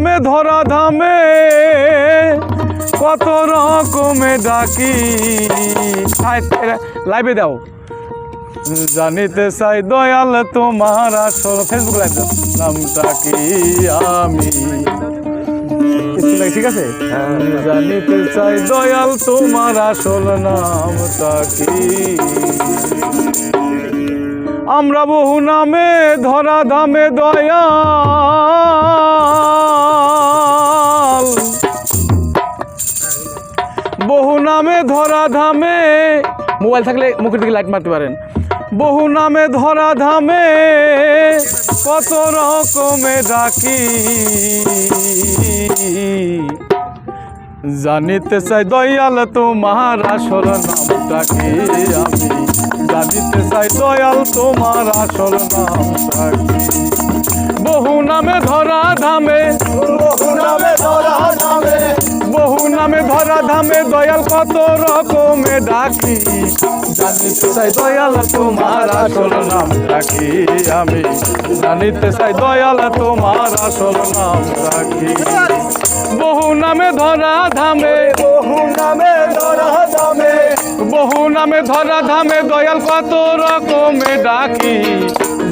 নামে ধরা ধামে, কত রকমে ডাকি। লাইভে দাও। জানিতে চাই দয়াল তোমার আসল। ফেসবুক লাইভ নামটা কি আমি? ঠিক আছে? জানিতে চাই দয়াল তোমার আসল নামটা কি? আমরা বহু নামে, ধরা ধামে দয়াল। বহু নামে ধরা ধামে। মোবাইল থাকলে মুখের দিকে লাইট মারতে পারেন। বহু নামে ধরা ধামে, কত রকমে ডাকি। জানিতে চাই দয়াল তোমার আসল নামটা কি আমি? জানিতে চাই দয়াল তোমার আসল নামটা কি? বহু নামে ধরা ধামে, বহু নামে ধরা নামে নামে ধরা ধামে দয়াল কত রকমে ডাকি। জানিতে চাই দয়াল তোমার আসল নামটা কি আমি। জানিতে চাই দয়াল তোমার আসল নামটা কি বহু নামে ধরা ধামে বহু নামে ধরা নামে বহু নামে ধরা ধামে দয়াল কত রকমে ডাকি।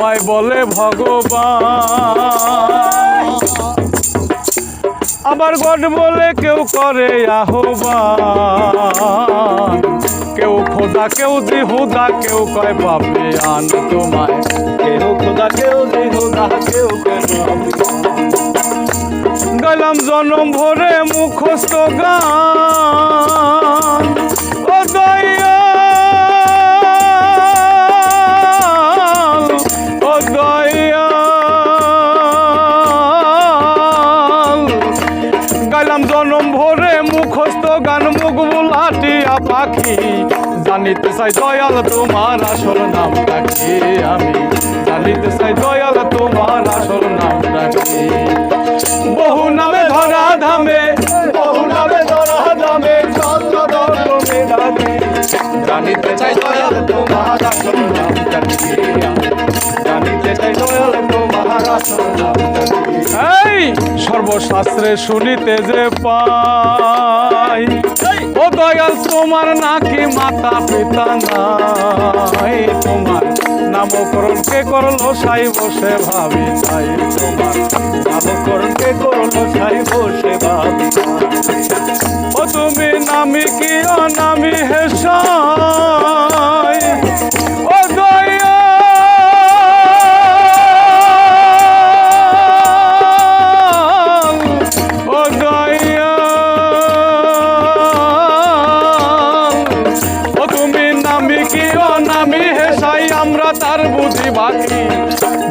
তোমায় বলে ভগবান। আবার গড বলে কেউ করে আহ্বান। কেউ খোদা, কেউ দিহুদা কেউ কয় বাপে আন তোমায়। কেউ খোদা, কেউ দেহুদা কেউ গেলাম জনম ভরে মুখস্থ গান। জানিতে চাই দয়াল তোমার আসল নামটা কি? আমি জানিতে চাই দয়াল তোমার আসল নামটা কি? বহু নামে ধরা ধামে, বহু নামে ধরা ধামে ডাকে। জানিতে চাই দয়াল তোমার আসল নামটা কি? জানিতে চাই দয়াল তোমার আসল নামটা কি? এই, সর্বশাস্ত্রে শুনিতে যে পাই। দয়াল, তোমার নাকি মাতা পিতা নাই। তোমার নামকরণ কে করল, সাই বসে ভাবি তাই তোমার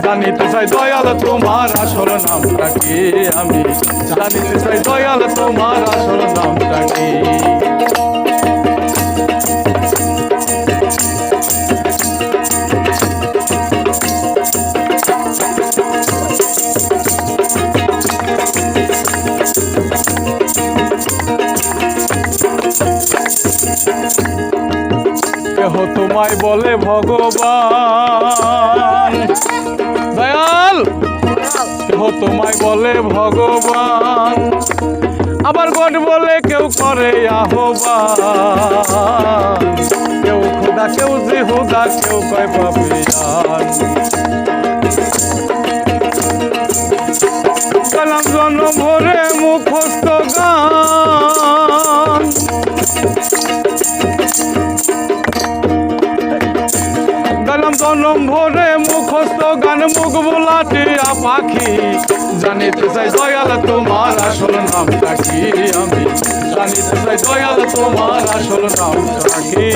জানিতে চাই দয়াল তোমার আসল নামটা কি আমি? জানিতে চাই দয়াল তোমার আসল নামটা কি? কেহ তোমায় বলে ভগবান। দয়াল, কেহ তোমায় বলে ভগবান। আবার গড বলে কেউ করে আহ্বান। কেউ খুদা, কেউ জিহুদা, কেউ কয় পাপিয়ান। কালাম জন ভরে মুখস্থ গেলাম জনম ভরে মুখস্থ গান, মুখ বোলাটিয়া পাখি। জানিতে চাই দয়াল তোমার আসল নামটা কি আমি? জানিতে চাই দয়াল তোমার আসল নামটা কি?